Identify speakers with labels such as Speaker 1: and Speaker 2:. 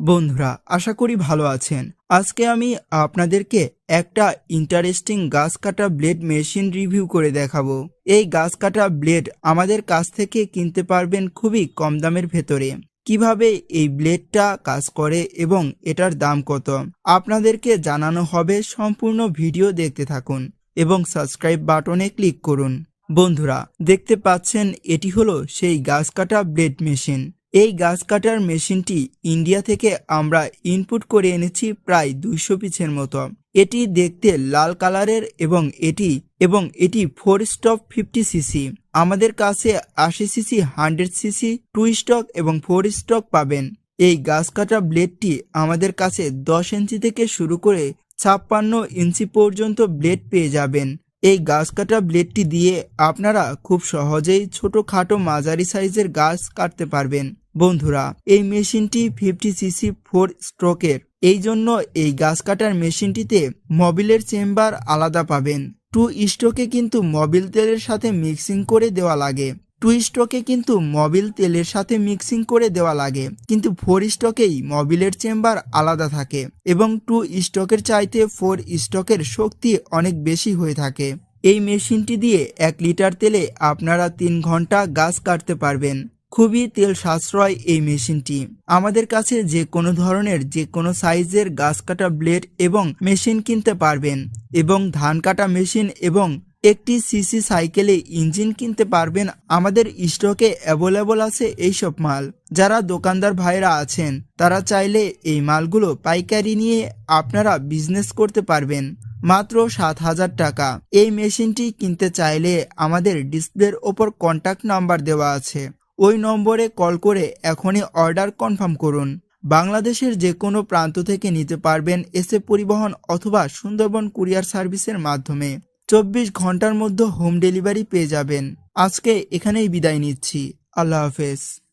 Speaker 1: বন্ধুরা, আশা করি ভালো আছেন। আজকে আমি আপনাদেরকে একটা ইন্টারেস্টিং গাছ কাটা ব্লেড মেশিন রিভিউ করে দেখাবো। এই গাছ কাটা ব্লেড আমাদের কাছ থেকে কিনতে পারবেন খুবই কম দামের ভেতরে। কীভাবে এই ব্লেডটা কাজ করে এবং এটার দাম কত? আপনাদেরকে জানানো হবে সম্পূর্ণ ভিডিও দেখতে থাকুন এবং সাবস্ক্রাইব বাটনে ক্লিক করুন। বন্ধুরা, দেখতে পাচ্ছেন এটি হলো সেই গাছ কাটা ব্লেড মেশিন এই গাছ কাটার মেশিনটি ইন্ডিয়া থেকে আমরা ইনপুট করে এনেছি প্রায় দুইশো পিসের মতো। এটি দেখতে লাল কালারের এবং এটি এবং এটি ফোর স্টক ফিফটি সিসি। আমাদের কাছে আশি cc, hundred cc, two stroke এবং ফোর স্টক পাবেন। এই গাছ কাটা ব্লেডটি আমাদের কাছে দশ ইঞ্চি থেকে শুরু করে ছাপ্পান্ন ইঞ্চি পর্যন্ত ব্লেড পেয়ে যাবেন। এই গাছ কাটা ব্লেডটি দিয়ে আপনারা খুব সহজেই ছোটখাটো মাঝারি সাইজের গাছ কাটতে পারবেন। বন্ধুরা, এই মেশিনটি ফিফটি সিসি ফোর স্ট্রোকের এই জন্য এই গাছ কাটার মেশিনটিতে মবিলের চেম্বার আলাদা পাবেন। টু স্ট্রোকে কিন্তু মবিল তেলের সাথে মিক্সিং করে দেওয়া লাগে। টু স্টকে কিন্তু মবিল তেলের সাথে মিক্সিং করে দেওয়া লাগে। কিন্তু ফোর স্টকেই মবিলের চেম্বার আলাদা থাকে এবং টু স্টকের চাইতে ফোর স্টকের শক্তি অনেক বেশি হয়ে থাকে। এই মেশিনটি দিয়ে এক লিটার তেলে আপনারা তিন ঘণ্টা গাছ কাটতে পারবেন। খুবই তেল সাশ্রয় এই মেশিনটি। আমাদের কাছে যে কোনো ধরনের, যে কোনো সাইজের গাছ কাটা ব্লেড এবং মেশিন কিনতে পারবেন এবং ধান কাটা মেশিন এবং একটি সিসি সাইকেলে ইঞ্জিন কিনতে পারবেন আমাদের স্টকে অ্যাভেলেবল আছে এইসব মাল। যারা দোকানদার ভাইরা আছেন, তারা চাইলে এই মালগুলো পাইকারি নিয়ে আপনারা বিজনেস করতে পারবেন। মাত্র সাত হাজার টাকা। এই মেশিনটি কিনতে চাইলে আমাদের ডিসপ্লের ওপর কন্ট্যাক্ট নাম্বার দেওয়া আছে। ওই নম্বরে কল করে এখনই অর্ডার কনফার্ম করুন। বাংলাদেশের যে কোনো প্রান্ত থেকে নিতে পারবেন এসে পরিবহন অথবা সুন্দরবন কুরিয়ার সার্ভিসের মাধ্যমে। চব্বিশ ঘণ্টার মধ্যে হোম ডেলিভারি পেয়ে যাবেন। আজকে এখানেই বিদায় নিচ্ছি। আল্লাহ হাফেজ।